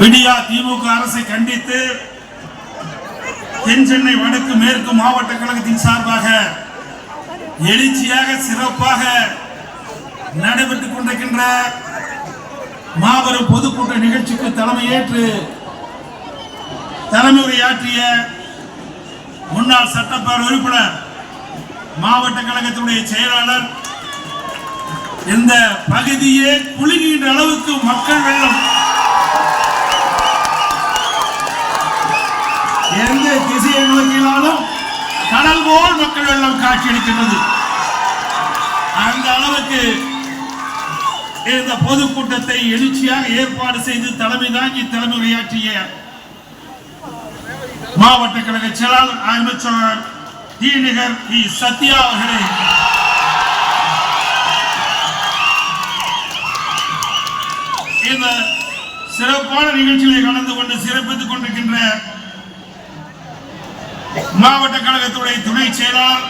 விடியா திமுக அரசை கண்டித்து தென் சென்னை வடக்கு மேற்கு மாவட்ட கழகத்தின் சார்பாக எழுச்சியாக சிறப்பாக நடைபெற்றுக் கொண்டிருக்கின்ற மாபெரும் பொதுக்கூட்ட நிகழ்ச்சிக்கு தலைமையேற்று தலைமை உரையாற்றிய முன்னாள் சட்டப்பேரவை உறுப்பினர் மாவட்ட கழகத்தினுடைய செயலாளர் இந்த பகுதியே குலுங்குகின்ற அளவுக்கு மக்கள் வெள்ளம். எந்த திசையை நோக்கினாலும் கடல் போல் மக்கள் வெள்ளம் காட்சியளிக்கின்றது அந்த அளவுக்கு இந்த பொதுக்கூட்டத்தை எழுச்சியாக ஏற்பாடு செய்து தலைமை தாங்கி தலைமை உரையாற்றிய மாவட்ட கழக செயலாளர் அமைச்சர் தீநகர் பி சத்யா அவர்களை. இந்த சிறப்பான நிகழ்ச்சிகளை கலந்து கொண்டு சிறப்பித்துக் கொண்டிருக்கின்ற மாவட்ட கழகத்துடைய துணை செயலாளர்